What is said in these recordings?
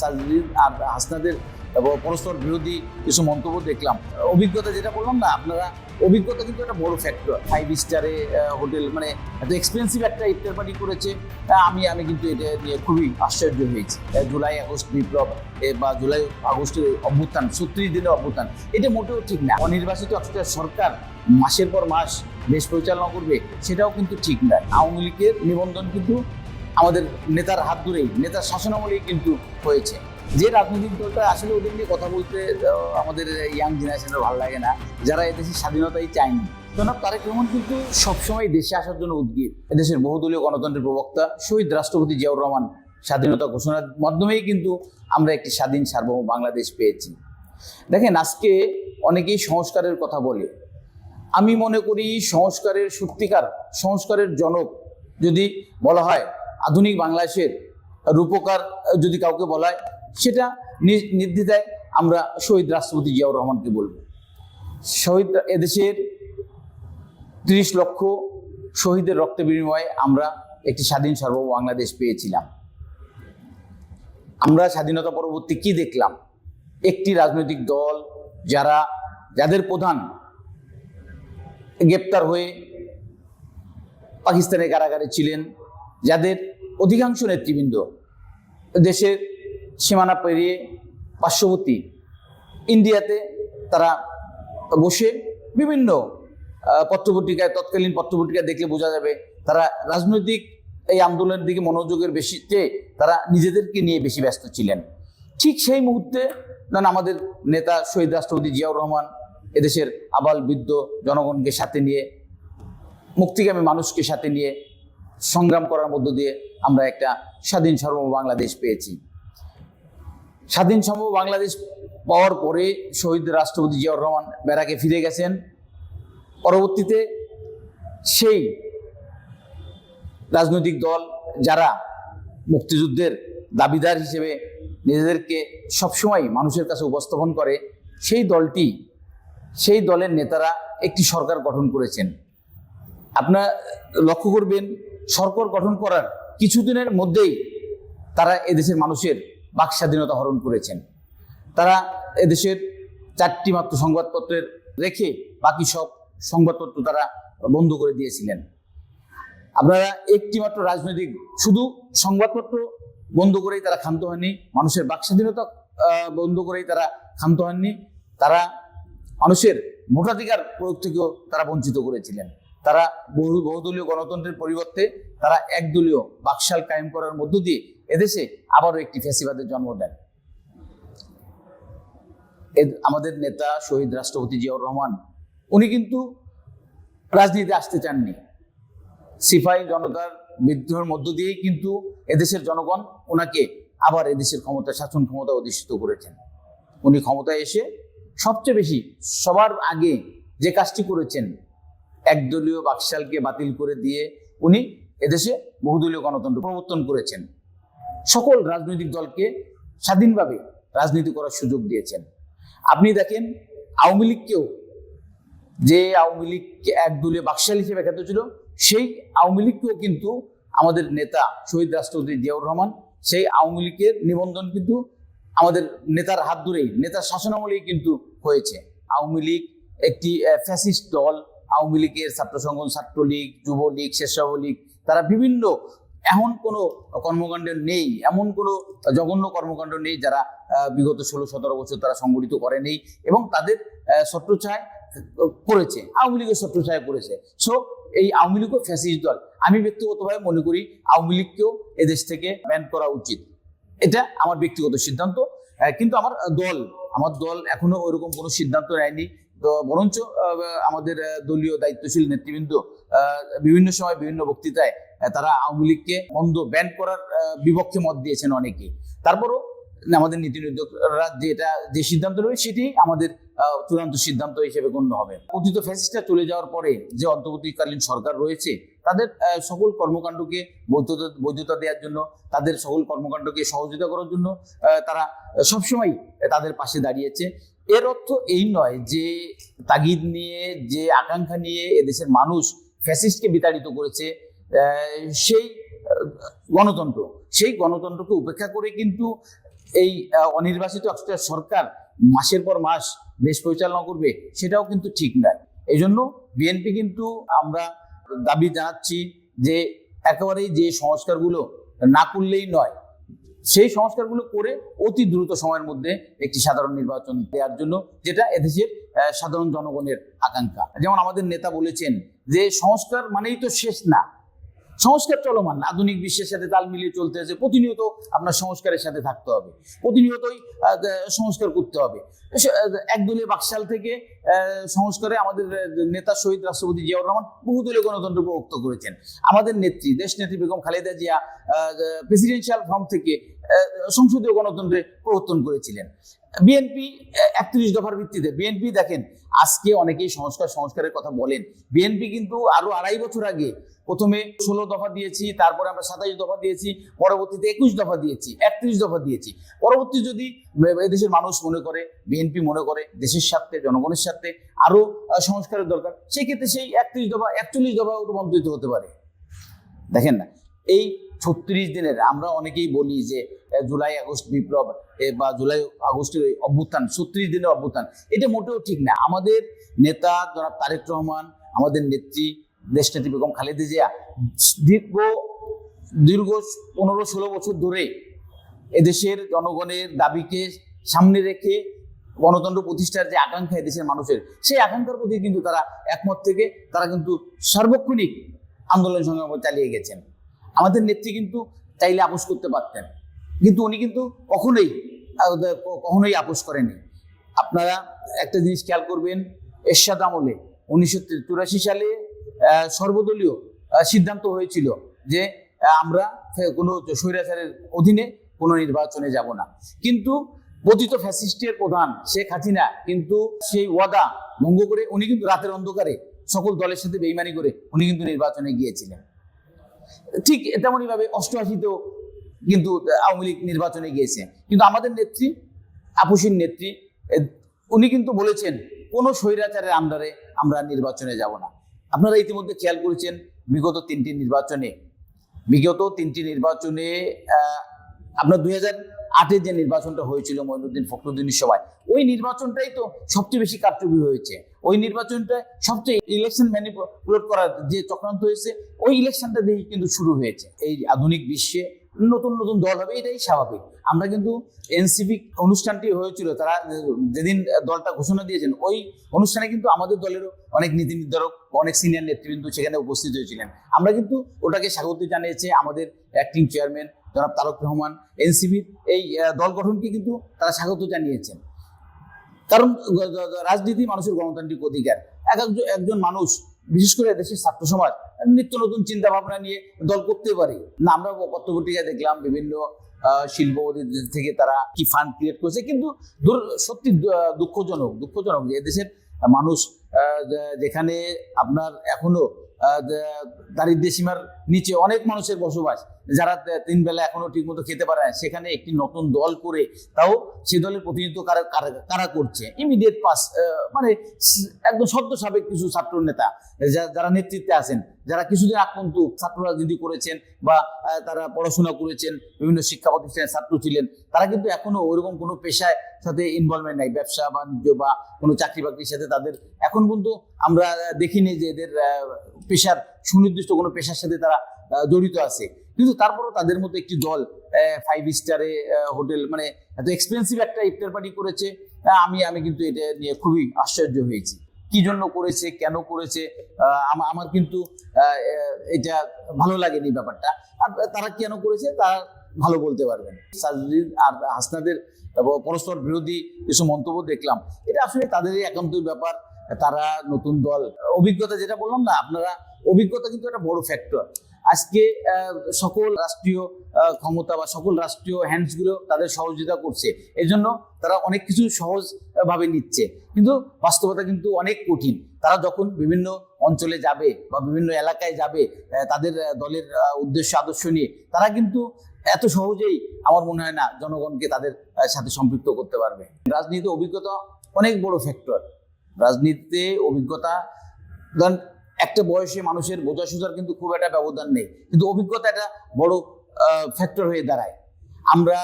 সাজদিন আর হাসনাদের পরস্পর বিরোধী কিছু মন্তব্য দেখলাম। অভিজ্ঞতা যেটা বললাম না, আপনারা, অভিজ্ঞতা কিন্তু একটা বড় ফ্যাক্টর ফাইভ স্টারে হোটেল মানে এত এক্সপেন্সিভ একটা ইফতার পার্টি করেছে আমি আমি কিন্তু এটা নিয়ে খুবই আশ্চর্য হয়েছি। জুলাই, আগস্ট বিপ্লব বা জুলাই, আগস্টের অভ্যুত্থান, ছত্রিশ দিনের অভ্যুত্থান, এটা মোটেও ঠিক না। অনির্বাচিত একটা সরকার মাসের পর মাস দেশ পরিচালনা করবে, সেটাও কিন্তু ঠিক নয় আওয়ামী লীগের নিবন্ধন কিন্তু আমাদের নেতার হাত ধরেই, নেতার শাসনামলেই কিন্তু হয়েছে। যে রাজনৈতিক দলটা আসলে ওদের নিয়ে কথা বলতে আমাদের ইয়াং জেনারেশনের ভালো লাগে না, যারা এদেশের স্বাধীনতাই চায়নি। জনাব তারেক রহমান কিন্তু সবসময় দেশে আসার জন্য উদ্গ্রীব এদেশের বহুদলীয় গণতন্ত্রের প্রবক্তা শহীদ রাষ্ট্রপতি জিয়াউর রহমান স্বাধীনতা ঘোষণার মাধ্যমেই কিন্তু আমরা একটি স্বাধীন, সার্বভৌম বাংলাদেশ পেয়েছি। দেখেন, আজকে অনেকেই সংস্কারের কথা বলে। আমি মনে করি সংস্কারের সত্যিকার, সংস্কারের জনক যদি বলা হয় আধুনিক বাংলাদেশের রূপকার যদি কাউকে বলা হয়, সেটা নির্দ্বিধায় আমরা শহীদ রাষ্ট্রপতি জিয়াউর রহমানকে বলব। শহীদ এদেশের তিরিশ লক্ষ শহীদের রক্তের বিনিময়ে আমরা একটি স্বাধীন সার্বভৌম বাংলাদেশ পেয়েছিলাম। আমরা স্বাধীনতা পরবর্তী কি দেখলাম? একটি রাজনৈতিক দল যারা, যাদের প্রধান গ্রেপ্তার হয়ে পাকিস্তানের কারাগারে ছিলেন যাদের অধিকাংশ নেতৃবৃন্দ দেশের সীমানা পেরিয়ে পার্শ্ববর্তী ইন্ডিয়াতে তারা বসে বিভিন্ন পত্রপত্রিকায়, তৎকালীন পত্রপত্রিকা দেখলে বোঝা যাবে তারা রাজনৈতিক এই আন্দোলনের দিকে মনোযোগের বেশি চেয়ে তারা নিজেদেরকে নিয়ে বেশি ব্যস্ত ছিলেন। ঠিক সেই মুহূর্তে না আমাদের নেতা শহীদ রাষ্ট্রপতি জিয়াউর রহমান এদেশের আবাল বৃদ্ধ জনগণকে সাথে নিয়ে মুক্তিগামী মানুষকে সাথে নিয়ে সংগ্রাম করার মধ্য দিয়ে আমরা একটা স্বাধীন সর্ব বাংলাদেশ পেয়েছি। স্বাধীন সার্বভৌম বাংলাদেশ পাওয়ার পরে শহীদ রাষ্ট্রপতি জিয়াউর রহমান বেড়াকে ফিরে গেছেন। পরবর্তীতে সেই রাজনৈতিক দল যারা মুক্তিযুদ্ধের দাবিদার হিসেবে নিজেদেরকে সবসময় মানুষের কাছে উপস্থাপন করে, সেই দলটি, সেই দলের নেতারা একটি সরকার গঠন করেছেন। আপনার লক্ষ্য করবেন সরকার গঠন করার কিছুদিনের মধ্যেই তারা এদেশের মানুষের বাক স্বাধীনতা হরণ করেছেন। তারা এদেশের চারটি মাত্র সংবাদপত্রের রেখে বাকি সব সংবাদপত্র তারা বন্ধ করে দিয়েছিলেন। আপনারা একটি মাত্র রাজনৈতিক, শুধু সংবাদপত্র বন্ধ করেই তারা ক্ষান্ত হয়নি মানুষের বাক স্বাধীনতা বন্ধ করেই তারা ক্ষান্ত হননি, তারা মানুষের ভোটাধিকার প্রয়োগ থেকেও তারা বঞ্চিত করেছিলেন। তারা বহু, বহুদলীয় গণতন্ত্রের পরিবর্তে তারা একদলীয় বাকশাল কায়েম করার মধ্য দিয়ে এদেশে আবারও একটি ফ্যাসিবাদের জন্ম দেন। আমাদের নেতা শহীদ রাষ্ট্রপতি জিয়াউর রহমান, উনি কিন্তু রাজনীতিতে আসতে চাননি। সিপাহী জনতার বিদ্রোহের মধ্য দিয়েই কিন্তু এদেশের জনগণ ওনাকে আবার এদেশের ক্ষমতা, শাসন ক্ষমতা অধিষ্ঠিত করেছেন। উনি ক্ষমতায় এসে সবচেয়ে বেশি সবার আগে যে কাজটি করেছেন একদলীয় বাকশালকে বাতিল করে দিয়ে উনি এদেশে বহুদলীয় গণতন্ত্র প্রবর্তন করেছেন। সকল রাজনৈতিক দলকে স্বাধীনভাবে রাজনীতি করার সুযোগ দিয়েছেন। আপনি দেখেন, আওয়ামী লীগকেও যে আওয়ামী লীগকে একদলীয় বাকশাল হিসেবে খ্যাত ছিল, সেই আওয়ামী লীগকেও কিন্তু আমাদের নেতা শহীদ রাষ্ট্রপতি জিয়াউর রহমান, সেই আওয়ামী লীগের নিবন্ধন কিন্তু আমাদের নেতার হাত ধরেই, নেতার শাসনামলেই কিন্তু হয়েছে। আওয়ামী লীগ একটি ফ্যাসিস্ট দল আওয়ামী লীগের ছাত্র সংগঠন, ছাত্রলীগ, যুবলীগ স্বেচ্ছাসেবক তারা বিভিন্ন, এমন কোনো কর্মকাণ্ড নেই, এমন কোনো জঘন্য কর্মকাণ্ড নেই যারা বিগত ষোলো, সতেরো বছর তারা সংগঠিত করে নেই এবং তাদের ছত্রছায় করেছে, আওয়ামী লীগের ছত্রছায় করেছে। সো এই আওয়ামী লীগও ফ্যাসিস্ট দল। আমি ব্যক্তিগতভাবে মনে করি আওয়ামী লীগকেও এদেশ থেকে ব্যান করা উচিত। এটা আমার ব্যক্তিগত সিদ্ধান্ত। কিন্তু আমার দল আমার দল এখনও ওইরকম কোনো সিদ্ধান্ত নেয়নি তো বরঞ্চ আমাদের দলীয় দায়িত্বশীল নেতৃবৃন্দ বিভিন্ন সময় বিভিন্ন বক্তৃতায় তারা আওয়ামী লীগকে বন্ধ ব্যান করার বিপক্ষে মত দিয়েছেন অনেকে। তারপরও আমাদের নীতি নির্দেশকরা যেটা, যে সিদ্ধান্ত নেবে সেটি আমাদের চূড়ান্ত সিদ্ধান্ত হিসেবে গণ্য হবে। অতীত ফ্যাসিস্টটা চলে যাওয়ার পরে যে অন্তর্বর্তীকালীন সরকার রয়েছে, তাদের সকল কর্মকাণ্ডকে বৈধতা বৈধতা দেওয়ার জন্য, তাদের সকল কর্মকাণ্ডকে সহযোগিতা করার জন্য তারা সবসময় তাদের পাশে দাঁড়িয়েছে। এর অর্থ এই নয় যে তাগিদ নিয়ে, যে আকাঙ্ক্ষা নিয়ে এদেশের মানুষ ফ্যাসিস্টকে বিতাড়িত করেছে সেই গণতন্ত্র। সেই গণতন্ত্রকে উপেক্ষা করে কিন্তু এই অনির্বাচিত একটা সরকার মাসের পর মাস দেশ পরিচালনা করবে, সেটাও কিন্তু ঠিক নয়। এই জন্য বিএনপি কিন্তু আমরা দাবি জানাচ্ছি যে একেবারেই যে সংস্কারগুলো না করলেই নয় সেই সংস্কারগুলো করে অতি দ্রুত সময়ের মধ্যে একটি সাধারণ নির্বাচন দেওয়ার জন্য, যেটা এদেশের সাধারণ জনগণের আকাঙ্ক্ষা। যেমন আমাদের নেতা বলেছেন যে, সংস্কার মানেই তো শেষ না। সংস্কার চলমান আধুনিক বিশ্বের সাথে তাল মিলিয়ে চলতে আছে প্রতিনিয়ত আপনার সংস্কারের সাথে থাকতে হবে। প্রতিনিয়তই সংস্কার করতে হবে। একদলীয় বাকশাল থেকে সংস্কারে আমাদের নেতা শহীদ রাষ্ট্রপতি জিয়াউর রহমান বহুদলীয় গণতন্ত্র প্রবক্ত করেছেন। আমাদের নেত্রী দেশ নেত্রী বেগম খালেদা জিয়া প্রেসিডেন্সিয়াল ফর্ম থেকে সংসদীয় গণতন্ত্রে প্রবর্তন করেছিলেন। বিএনপি একত্রিশ দফার ভিত্তিতে, বিএনপি দেখেন আজকে অনেকেই সংস্কার সংস্কারের কথা বলেন। বিএনপি কিন্তু আরও আড়াই বছর আগে প্রথমে ষোলো দফা দিয়েছি, তারপরে আমরা সাতাইশ দফা দিয়েছি, পরবর্তীতে একুশ দফা দিয়েছি, একত্রিশ দফা দিয়েছি। পরবর্তী যদি দেশের মানুষ মনে করে, বিএনপি মনে করে, দেশের স্বার্থে, জনগণের স্বার্থে আরও সংস্কারের দরকার, সেক্ষেত্রে সেই একত্রিশ দফা, একচল্লিশ দফা রূপান্তরিত হতে পারে। দেখেন না, এই ছত্রিশ দিনের, আমরা অনেকেই বলি যে জুলাই আগস্ট বিপ্লব বা জুলাই আগস্টের অভ্যুত্থান, ছত্রিশ দিনের অভ্যুত্থান, এটা মোটেও ঠিক না। আমাদের নেতা জনাব তারেক রহমান, আমাদের নেত্রী দেশনেত্রী বেগম খালেদা জিয়া, দীর্ঘ দীর্ঘ পনেরো ষোলো বছর ধরে এদেশের জনগণের দাবিকে সামনে রেখে গণতন্ত্র প্রতিষ্ঠার যে আকাঙ্ক্ষা এদেশের মানুষের, সেই আকাঙ্ক্ষার প্রতি কিন্তু তারা একমত থেকে তারা কিন্তু সার্বক্ষণিক আন্দোলন সংগ্রাম চালিয়ে গেছেন। আমাদের নেত্রী কিন্তু চাইলে আপোষ করতে পারতেন। কিন্তু উনি কিন্তু কখনোই কখনোই আপোষ করেনি আপনারা একটা জিনিস খেয়াল করবেন, এরশাদ আমলে উনিশশো চুরাশি সালে সর্বদলীয় সিদ্ধান্ত হয়েছিল যে আমরা কোনো স্বৈরাচারের অধীনে কোনো নির্বাচনে যাব না। কিন্তু পতিত ফ্যাসিস্টের প্রধান শেখ হাসিনা কিন্তু সেই ওয়াদা ভঙ্গ করে উনি কিন্তু রাতের অন্ধকারে সকল দলের সাথে বেইমানি করে উনি কিন্তু নির্বাচনে গিয়েছিলেন। ঠিক তেমনই ভাবে অষ্টআশিতেও কিন্তু আওয়ামী লীগ নির্বাচনে গিয়েছে। কিন্তু আমাদের নেত্রী, আপুসির নেত্রী উনি কিন্তু বলেছেন, কোনো স্বৈরাচারের আন্ডারে আমরা নির্বাচনে যাব না। আপনারা ইতিমধ্যে খেয়াল করেছেন, বিগত তিনটি নির্বাচনে, বিগত তিনটি নির্বাচনে আপনার দুই হাজার আটের যে নির্বাচনটা হয়েছিল মঈনুদ্দিন ফখরুদ্দিনের সভায়, ওই নির্বাচনটাই তো সবচেয়ে বেশি কারচুপি হয়েছে। ওই নির্বাচনটা সবচেয়ে ইলেকশন ম্যানিপুলেট করার যে চক্রান্ত হয়েছে, ওই ইলেকশনটা দিয়ে কিন্তু শুরু হয়েছে। এই আধুনিক বিশ্বে নতুন নতুন দল হবে, এটাই স্বাভাবিক। আমরা কিন্তু এনসিপি অনুষ্ঠানটি হয়েছিল, তারা যেদিন দলটা ঘোষণা দিয়েছেন, ওই অনুষ্ঠানে কিন্তু আমাদের দলেরও অনেক নীতি নির্ধারক, অনেক সিনিয়র নেতৃবৃন্দ সেখানে উপস্থিত হয়েছিলেন। আমরা কিন্তু ওটাকে স্বাগত জানিয়েছে আমাদের অ্যাক্টিং চেয়ারম্যান জনাব তারক রহমান এনসিপির এই দল গঠনকে কিন্তু তারা স্বাগত জানিয়েছেন। কারণ রাজনীতি মানুষের গণতান্ত্রিক অধিকার। এক একজন মানুষ, বিশেষ করে দেশের ছাত্র সমাজ, নিত্য নতুন চিন্তা ভাবনা নিয়ে দল করতে পারে। না, আমরা পত্রপত্রিকায় দেখলাম বিভিন্ন শিল্পপতিদের থেকে তারা কি ফান্ড ক্রিয়েট করেছে, কিন্তু সত্যি দুঃখজনক দুঃখজনক যে দেশের মানুষ যেখানে আপনার এখনও দারিদ্র্য সীমার নিচে অনেক মানুষের বসবাস, যারা তিন বেলা এখনও ঠিকমতো খেতে পারে না। সেখানে একটি নতুন দল করে তাও সে দলের প্রতিনিধিত্ব কারা, কারা- কারা করছে? ইমিডিয়েট পাস মানে একদম সদ্য সাবেক কিছু ছাত্র নেতা যারা নেতৃত্বে আছেন, যারা কিছুদিন আগ পর্যন্ত ছাত্র রাজনীতি করেছেন বা তারা পড়াশোনা করেছেন, বিভিন্ন শিক্ষা প্রতিষ্ঠানের ছাত্র ছিলেন তারা কিন্তু এখনও ওইরকম কোনো পেশায় সাথে ইনভলভমেন্ট নাই। ব্যবসা, বাণিজ্য বা কোনো চাকরি বাকরির সাথে তাদের এখন পর্যন্ত আমরা দেখিনি যে এদের পেশার সুনির্দিষ্ট কোনো পেশার সাথে তারা জড়িত আছে। কিন্তু তারপরেও তাদের মধ্যে একটি দল ফাইভ স্টারে হোটেল মানে এত এক্সপেন্সিভ একটা ইফতার পার্টি করেছে। আমি আমি কিন্তু এটা নিয়ে খুবই আশ্চর্য হয়েছি। কি জন্য করেছে, কেন করেছে আমার কিন্তু এটা ভালো লাগেনি ব্যাপারটা। আর তারা কেন করেছে, তারা ভালো বলতে পারবেন। সাজদিদ আর হাসনাদের পরস্পর বিরোধী কিছু মন্তব্য দেখলাম, এটা আসলে তাদেরই একান্তই ব্যাপার। তারা নতুন দল, অভিজ্ঞতা যেটা বললাম না, আপনারা, অভিজ্ঞতা কিন্তু একটা বড় ফ্যাক্টর আজকে সকল রাষ্ট্রীয় ক্ষমতা বা সকল রাষ্ট্রীয় হ্যান্ডসগুলো তাদের সহযোগিতা করছে। এই জন্য তারা অনেক কিছু সহজ ভাবে নিচ্ছে। কিন্তু বাস্তবতা কিন্তু অনেক কঠিন। তারা যখন বিভিন্ন অঞ্চলে যাবে বা বিভিন্ন এলাকায় যাবে তাদের দলের উদ্দেশ্য, আদর্শ নিয়ে, তারা কিন্তু এত সহজেই আমার মনে হয় না জনগণকে তাদের সাথে সম্পৃক্ত করতে পারবে। রাজনীতি অভিজ্ঞতা অনেক বড় ফ্যাক্টর রাজনীতিতে অভিজ্ঞতা, ধরেন একটা বয়সে মানুষের বোঝা সোজার কিন্তু খুব একটা ব্যবধান নেই। কিন্তু অভিজ্ঞতা একটা বড় ফ্যাক্টর হয়ে দাঁড়ায়। আমরা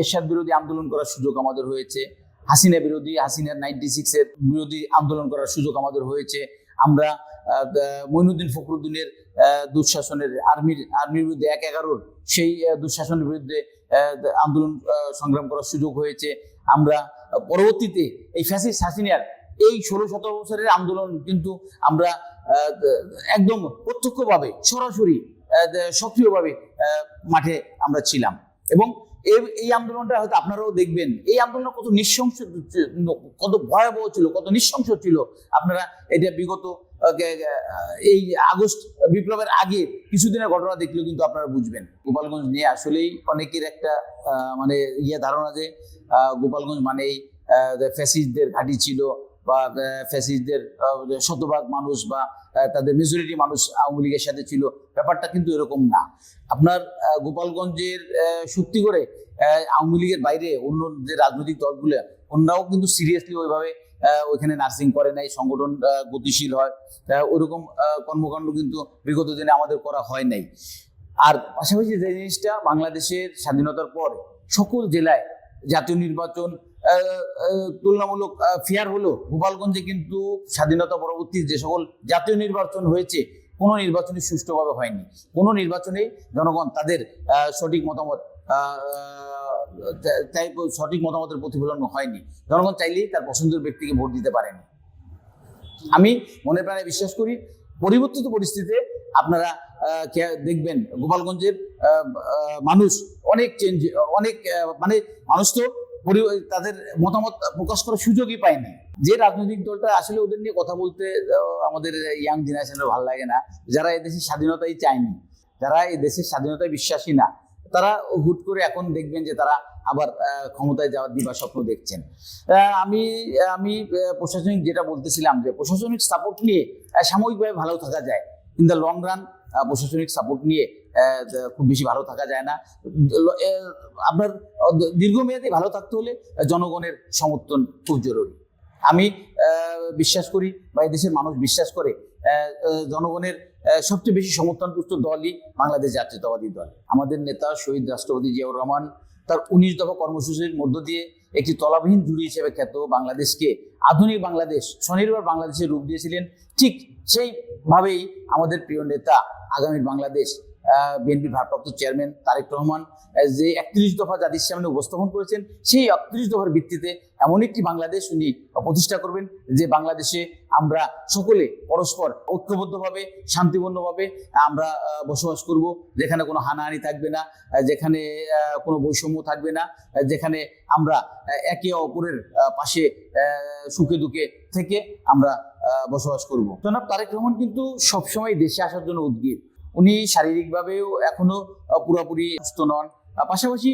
এরশাদ বিরোধী আন্দোলন করার সুযোগ আমাদের হয়েছে। হাসিনা বিরোধী, হাসিনার নাইনটি সিক্সের বিরোধী আন্দোলন করার সুযোগ আমাদের হয়েছে। আমরা মঈনুদ্দিন ফখরুদ্দিনের দুঃশাসনের আর্মির আর্মির বিরুদ্ধে এক এগারোর সেই দুঃশাসনের বিরুদ্ধে আন্দোলন সংগ্রাম করার সুযোগ হয়েছে। আমরা পরবর্তীতে এই ফ্যাসিস্ট হাসিনার এই ষোলো সতেরো বছরের আন্দোলন কিন্তু আমরা একদম প্রত্যক্ষভাবে, সরাসরি সক্রিয়ভাবে মাঠে আমরা ছিলাম। এবং এই- আন্দোলনটা হয়তো আপনারাও দেখবেন। এই আন্দোলন কত নৃশংস কত ভয়াবহ ছিল, কত নৃশংস ছিল। আপনারা এটা বিগত এই আগস্ট বিপ্লবের আগে কিছুদিনের ঘটনা দেখলেও কিন্তু আপনারা বুঝবেন। গোপালগঞ্জ নিয়ে আসলেই অনেকের একটা মানে ইয়ে ধারণা যে গোপালগঞ্জ মানেই ফ্যাসিস্টদের ঘাঁটি ছিল বা ফ্যাসিস্টদের শতভাগ মানুষ বা তাদের মেজরিটি মানুষ আওয়ামী লীগের সাথে ছিল। ব্যাপারটা কিন্তু এরকম না। আপনার গোপালগঞ্জের সত্যি করে আওয়ামী লীগের বাইরে অন্য যে রাজনৈতিক দলগুলো অন্যরাও কিন্তু সিরিয়াসলি ওইভাবে ওইখানে নার্সিং করে নাই, সংগঠন গতিশীল হয়। ওইরকম কর্মকাণ্ড কিন্তু বিগত দিনে আমাদের করা হয় নাই। আর পাশাপাশি যে জিনিসটা, বাংলাদেশের স্বাধীনতার পর সকল জেলায় জাতীয় নির্বাচন তুলনামূলক ফেয়ার হলো। গোপালগঞ্জে কিন্তু স্বাধীনতা পরবর্তী যে সকল জাতীয় নির্বাচন হয়েছে, কোনো নির্বাচনই সুষ্ঠুভাবে হয়নি। কোনো নির্বাচনে জনগণ তাদের সঠিক মতামত তাই সঠিক মতামতের প্রতিফলন হয়নি। জনগণ চাইলেই তার পছন্দের ব্যক্তিকে ভোট দিতে পারেনি। আমি মনে প্রাণে বিশ্বাস করি, পরিবর্তিত পরিস্থিতিতে আপনারা দেখবেন গোপালগঞ্জের মানুষ অনেক চেঞ্জ অনেক মানে মানুষ তো তাদের মতামত প্রকাশ করার সুযোগই পায়নি যে রাজনৈতিক দলটা আসলে ওদের নিয়ে কথা বলতে আমাদের ইয়াং জেনারেশনের ভালো লাগে না, যারা এদেশের স্বাধীনতাই চায়নি, যারা এই দেশের স্বাধীনতায় বিশ্বাসী না, তারা হুট করে এখন দেখবেন যে তারা আবার ক্ষমতায় যাওয়ার দিবা স্বপ্ন দেখছেন। আমি আমি প্রশাসনিক যেটা বলতেছিলাম যে প্রশাসনিক সাপোর্ট নিয়ে সাময়িকভাবে ভালো থাকা যায়। ইন দ্য লং রান প্রশাসনিক সাপোর্ট নিয়ে খুব বেশি ভালো থাকা যায় না। আপনার দীর্ঘমেয়াদী ভালো থাকতে হলে জনগণের সমর্থন খুব জরুরি। আমি বিশ্বাস করি বা দেশের মানুষ বিশ্বাস করে জনগণের সবচেয়ে বেশি সমর্থনপুষ্ট দলই বাংলাদেশ জাতীয়তাবাদী দল। আমাদের নেতা শহীদ রাষ্ট্রপতি জিয়াউর রহমান তার উনিশ দফা কর্মসূচির মধ্য দিয়ে একটি তলাবিহীন জুড়ি হিসেবে খ্যাত বাংলাদেশকে আধুনিক বাংলাদেশ, স্বনির্ভর বাংলাদেশের রূপ দিয়েছিলেন। ঠিক সেইভাবেই আমাদের প্রিয় নেতা আগামী বাংলাদেশ বিএনপির ভারপ্রাপ্ত চেয়ারম্যান তারেক রহমান যে একত্রিশ দফা জাতির সামনে উপস্থাপন করেছেন, সেই একত্রিশ দফার ভিত্তিতে এমন একটি বাংলাদেশ উনি প্রতিষ্ঠা করবেন, যে বাংলাদেশে আমরা সকলে পরস্পর ঐক্যবদ্ধভাবে, শান্তিপূর্ণভাবে আমরা বসবাস করব, যেখানে কোনো হানাহানি থাকবে না যেখানে কোনো বৈষম্য থাকবে না যেখানে আমরা একে অপরের পাশে সুখে দুঃখে থেকে আমরা বসবাস করব। জনাব তারেক রহমান কিন্তু সবসময় দেশে আসার জন্য উদ্গ্রীব। উনি শারীরিকভাবেও এখনও পুরোপুরি সুস্থ নন। পাশাপাশি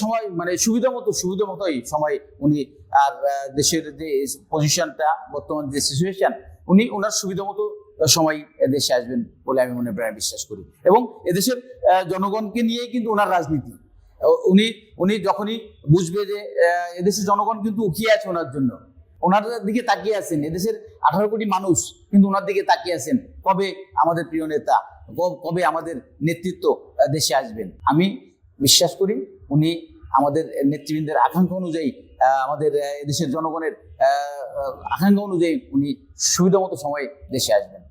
সময় মানে সুবিধা মতো, সুবিধা মতোই সময় উনি, আর দেশের যে পজিশনটা বর্তমান যে সিচুয়েশন উনি ওনার সুবিধা মতো সময় দেশে আসবেন বলে আমি মনে প্রায় বিশ্বাস করি। এবং এদেশের জনগণকে নিয়েই কিন্তু ওনার রাজনীতি। উনি উনি যখনই বুঝবে যে এদেশের জনগণ কিন্তু উঠিয়ে আছে ওনার জন্য। ওনার দিকে তাকিয়ে আছেন। এদেশের আঠারো কোটি মানুষ কিন্তু ওনার দিকে তাকিয়ে আছেন। কবে আমাদের প্রিয় নেতা, কবে আমাদের নেতৃত্ব দেশে আসবেন? আমি বিশ্বাস করি উনি আমাদের নেতৃবৃন্দের আকাঙ্ক্ষা অনুযায়ী আমাদের দেশের জনগণের আকাঙ্ক্ষা অনুযায়ী উনি সুবিধা মতো সময়ে দেশে আসবেন।